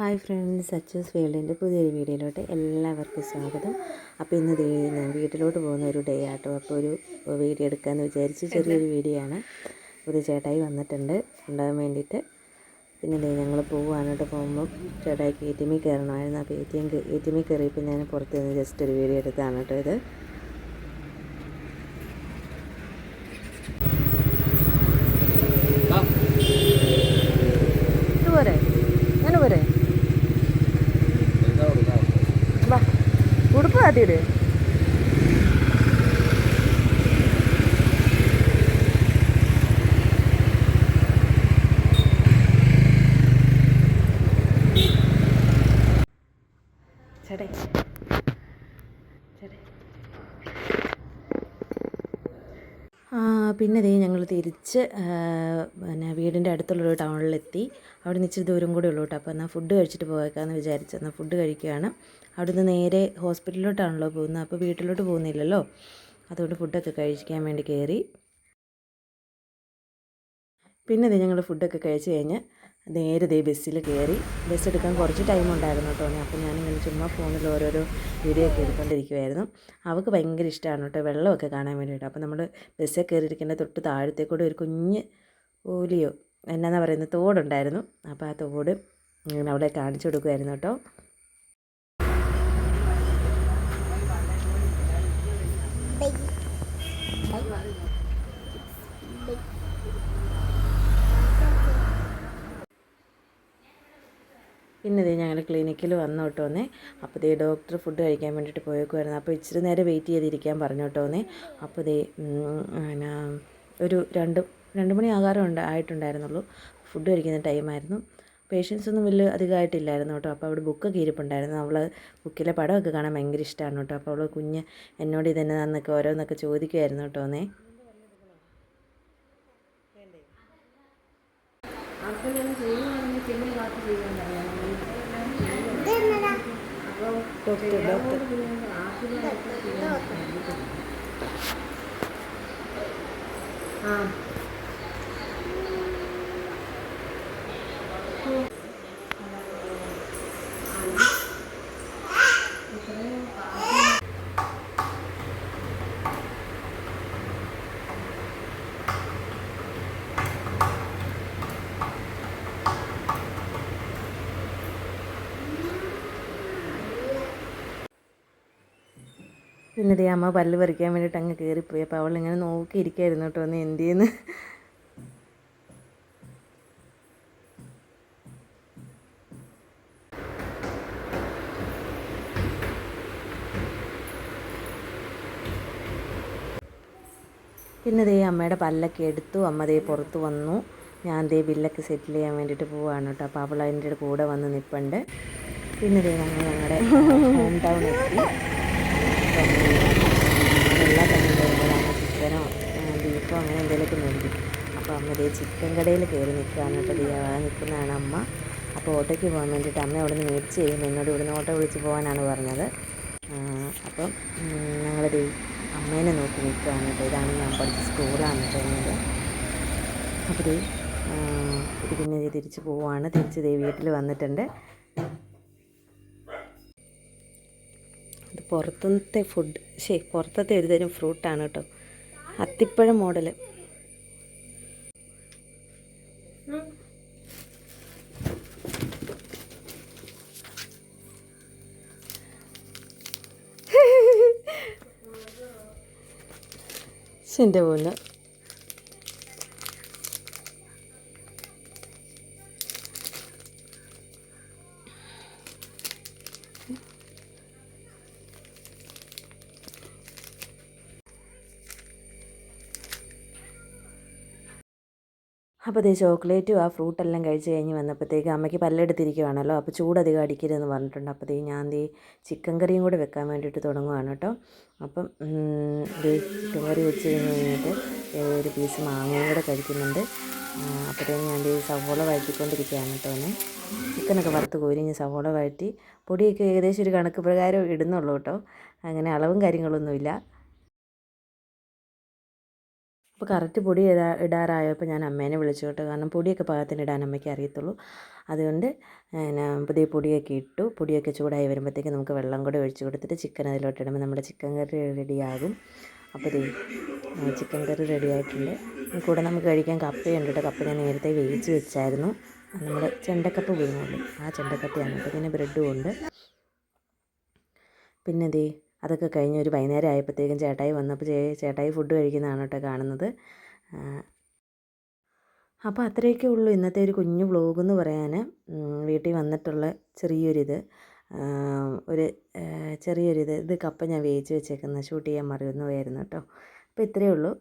Hi friends Achus വേൾഡിന്റെ പുതിയൊരു വീഡിയോയിലോട്ട് എല്ലാവർക്കും സ്വാഗതം. അപ്പോൾ ഇന്ന് ഞാൻ വീട്ടിലോട്ട് പോകുന്ന ഒരു ഡേ ആട്ടോ. അപ്പോൾ ഒരു വീഡിയോ എടുക്കാമെന്ന് വിചാരിച്ച് ചെറിയൊരു വീഡിയോ ആണ്. ഒരു ചേട്ടായി വന്നിട്ടുണ്ട്. ഉണ്ടാകാൻ വേണ്ടിയിട്ട്. പിന്നെ ഞങ്ങൾ പോവുകയാണ് പോകുമ്പോൾ ചേട്ടായിക്ക് എ ടി എമ്മിൽ കയറണമായിരുന്നു. അപ്പോൾ A T M A T എമ്മിൽ കയറിയപ്പോൾ ഞാൻ പുറത്ത് നിന്ന് ജസ്റ്റ് ഒരു വീഡിയോ എടുത്താണ് കേട്ടോ ഇത്. കാട്ടിയിട്. ചേട്ടേ. പിന്നെ ദേ ഞങ്ങൾ തിരിച്ച് പിന്നെ വീടിന്റെ അടുത്തുള്ളൊരു ടൗണിലെത്തി. അവിടെ നിന്ന് ഇച്ചിരി ദൂരം കൂടെ ഉള്ളൂ കേട്ടോ. അപ്പോൾ എന്നാൽ ഫുഡ് കഴിച്ചിട്ട് പോയേക്കാമെന്ന് വിചാരിച്ചു. എന്നാൽ ഫുഡ് കഴിക്കുകയാണ് അവിടുന്ന് നേരെ ഹോസ്പിറ്റലിലോട്ടാണല്ലോ പോകുന്നത്. അപ്പോൾ വീട്ടിലോട്ട് പോകുന്നില്ലല്ലോ. അതുകൊണ്ട് ഫുഡൊക്കെ കഴിക്കാൻ വേണ്ടി കയറി. പിന്നെ ഇത് ഞങ്ങൾ ഫുഡൊക്കെ കഴിച്ച് കഴിഞ്ഞ് നേരെ ദേ ബസ്സിൽ കയറി. ബസ് എടുക്കാൻ കുറച്ച് ടൈം ഉണ്ടായിരുന്നു കേട്ടോ. അപ്പോൾ ഞാനിങ്ങനെ ചുമ്മാ ഫോണിൽ ഓരോരോ വീഡിയോ ഒക്കെ എടുത്തുകൊണ്ടിരിക്കുമായിരുന്നു അവൾക്ക് ഭയങ്കര ഇഷ്ടമാണ് കേട്ടോ വെള്ളമൊക്കെ കാണാൻ വേണ്ടിയിട്ട്. അപ്പോൾ നമ്മൾ ബസ്സിൽ കയറിയിരിക്കേണ്ട തൊട്ട് താഴത്തേക്കൂടെ ഒരു കുഞ്ഞ് ഓലിയോ എന്നാന്നാ പറയുന്നത് തോടുണ്ടായിരുന്നു. അപ്പോൾ ആ തോട് ഇങ്ങനെ അവിടെ കാണിച്ചു കൊടുക്കുമായിരുന്നു കേട്ടോ. പിന്നെ ഇതേ ഞങ്ങൾ ക്ലിനിക്കിൽ വന്നു കേട്ടോന്നേ അപ്പോൾ ഇതേ ഡോക്ടർ ഫുഡ് കഴിക്കാൻ വേണ്ടിയിട്ട് പോയേക്കുമായിരുന്നു അപ്പോൾ ഇച്ചിരി നേരം വെയിറ്റ് ചെയ്തിരിക്കാൻ പറഞ്ഞു കേട്ടോന്നേ അപ്പോൾ പിന്നെ ഒരു രണ്ട് രണ്ട് മണി ആകാരം ഉണ്ട് ആയിട്ടുണ്ടായിരുന്നുള്ളൂ. ഫുഡ് കഴിക്കുന്ന ടൈമായിരുന്നു പേഷ്യൻസ് ഒന്നും വലിയ അധികമായിട്ടില്ലായിരുന്നു കേട്ടോ. അപ്പോൾ അവിടെ ബുക്കൊക്കെ ഇരിപ്പുണ്ടായിരുന്നു. അവൾ ബുക്കിലെ പടമൊക്കെ കാണാൻ ഭയങ്കര ഇഷ്ടമാണ് കേട്ടോ. അപ്പോൾ അവൾ കുഞ്ഞ് എന്നോട് ഇതന്നെ നന്നൊക്കെ ഓരോന്നൊക്കെ ചോദിക്കുമായിരുന്നു കേട്ടോന്നേ ഡോക്ടർ ഡോക്ടർ. ആ. പിന്നെ ദേ അമ്മ പല്ല് പറിക്കാൻ വേണ്ടിയിട്ട് അങ്ങ് കയറിപ്പോയി അപ്പോൾ അവൾ ഇങ്ങനെ നോക്കിയിരിക്കായിരുന്നു കേട്ടോ ഒന്ന് എന്ത് ചെയ്യുന്നു പിന്നെ ദേ അമ്മയുടെ പല്ലൊക്കെ എടുത്തു. അമ്മ ദേ പുറത്ത് വന്നു. ഞാൻ ദേ ബില്ലൊക്കെ സെറ്റിൽ ചെയ്യാൻ വേണ്ടിയിട്ട് പോവാണ് കേട്ടോ. അപ്പോൾ അവൾ അതിന്റെ കൂടെ വന്ന് നിൽപ്പുണ്ട് പിന്നെ ദേ ഞങ്ങൾ ഞങ്ങളുടെ ഹോം ടൗൺ എത്തി. എല്ലാ തന്നെ വരുമ്പോഴാണ് ചിക്കനോ ബീഫോ അങ്ങനെ എന്തെങ്കിലുമൊക്കെ മേടിക്കും അപ്പോൾ അമ്മ ഇതേ ചിക്കൻ കടയിൽ കയറി നിൽക്കുകയാണ് കേട്ടോ. നിൽക്കുന്നതാണ് അമ്മ അപ്പോൾ ഓട്ടോയ്ക്ക് പോകാൻ വേണ്ടിയിട്ട് അമ്മ അവിടെ നിന്ന് മേടിച്ച് കഴിയുമ്പോൾ എന്നോട് ഇവിടുന്ന് ഓട്ടോ വിളിച്ച് പോകാനാണ് പറഞ്ഞത് അപ്പം ഞങ്ങൾ അമ്മേനെ നോക്കി നിൽക്കുകയാണ് കേട്ടോ ഇതാണ് ഞാൻ പഠിച്ച സ്കൂളാണ് കേട്ടോ അപ്പോൾ ഇത് പിന്നെ തിരിച്ച് പോവുകയാണ് തിരിച്ച് വീട്ടിൽ വന്നിട്ടുണ്ട്. പുറത്തത്തെ ഫുഡ് ശേ പുറത്തത്തെ ഒരു തരം ഫ്രൂട്ടാണ് കേട്ടോ അത്തിപ്പഴം മോഡൽ എന്റെ പോലെ അപ്പോൾ അതേ ചോക്ലേറ്റും ആ ഫ്രൂട്ടെല്ലാം കഴിച്ച് കഴിഞ്ഞ് വന്നപ്പോഴത്തേക്ക് അമ്മയ്ക്ക് പല്ലെടുത്തിരിക്കുവാണല്ലോ. അപ്പോൾ ചൂടധികം അടിക്കരുതെന്ന് പറഞ്ഞിട്ടുണ്ട്. ദേ ഞാൻ ദേ ചിക്കൻ കറിയും കൂടെ വെക്കാൻ വേണ്ടിയിട്ട് തുടങ്ങുവാണ് കേട്ടോ. അപ്പം ചിക്കൻ കറി വെച്ച് കഴിഞ്ഞ് കഴിഞ്ഞിട്ട് ഒരു പീസ് മാങ്ങയും കൂടെ കഴിക്കുന്നുണ്ട്. അപ്പോഴത്തേക്കും ഞാൻ ദേ സവോള വഴറ്റിക്കൊണ്ടിരിക്കുകയാണ് കേട്ടോ ഒന്ന് ചിക്കനൊക്കെ വറുത്ത് കോരിഞ്ഞ് സവോള വഴറ്റി പൊടിയൊക്കെ ഏകദേശം ഒരു കണക്ക് പ്രകാരം ഇടുന്നുള്ളൂ കേട്ടോ. അങ്ങനെ അളവും കാര്യങ്ങളൊന്നുമില്ല. അപ്പോൾ കറക്റ്റ് പൊടി ഇടാ ഇടാറായപ്പോൾ ഞാൻ അമ്മേനെ വിളിച്ചു കേട്ടോ. കാരണം പൊടിയൊക്കെ പാകത്തിന് ഇടാൻ അമ്മയ്ക്ക് അറിയത്തുള്ളൂ. അതുകൊണ്ട് പിന്നെ പുതിയ പൊടിയൊക്കെ ഇട്ടു. പൊടിയൊക്കെ ചൂടായി വരുമ്പോഴത്തേക്ക് നമുക്ക് വെള്ളം കൂടെ ഒഴിച്ചു കൊടുത്തിട്ട് ചിക്കൻ അതിലോട്ട് ഇടുമ്പോൾ നമ്മുടെ ചിക്കൻ കറി റെഡിയാകും. അപ്പോൾ ചിക്കൻ കറി റെഡിയായിട്ടുണ്ട്. കൂടെ നമുക്ക് കഴിക്കാൻ കപ്പയുണ്ട് കേട്ടോ. കപ്പ ഞാൻ നേരത്തെ വേവിച്ച് വെച്ചായിരുന്നു. നമ്മുടെ ചെണ്ടക്കപ്പ വീണുണ്ട് ആ ചെണ്ടക്കപ്പയാണ്. കേട്ടോ പിന്നെ ബ്രെഡും ഉണ്ട്. പിന്നെ ദേ അതൊക്കെ കഴിഞ്ഞ് ഒരു വൈകുന്നേരം ആയപ്പോഴത്തേക്കും ചേട്ടായി വന്നപ്പോൾ ചേ ചേട്ടായി ഫുഡ് കഴിക്കുന്നതാണ് കേട്ടോ കാണുന്നത്. അപ്പോൾ അത്രയൊക്കെ ഉള്ളൂ ഇന്നത്തെ ഒരു കുഞ്ഞു വ്ലോഗ് എന്ന് പറയാൻ. വീട്ടിൽ വന്നിട്ടുള്ള ചെറിയൊരിത്. ഒരു ചെറിയൊരിത്. ഇത് കപ്പ ഞാൻ വേവിച്ച് വെച്ചേക്കുന്ന ഷൂട്ട് ചെയ്യാൻ മറന്നു പോയായിരുന്നു കേട്ടോ. അപ്പോൾ ഇത്രയേ ഉള്ളൂ.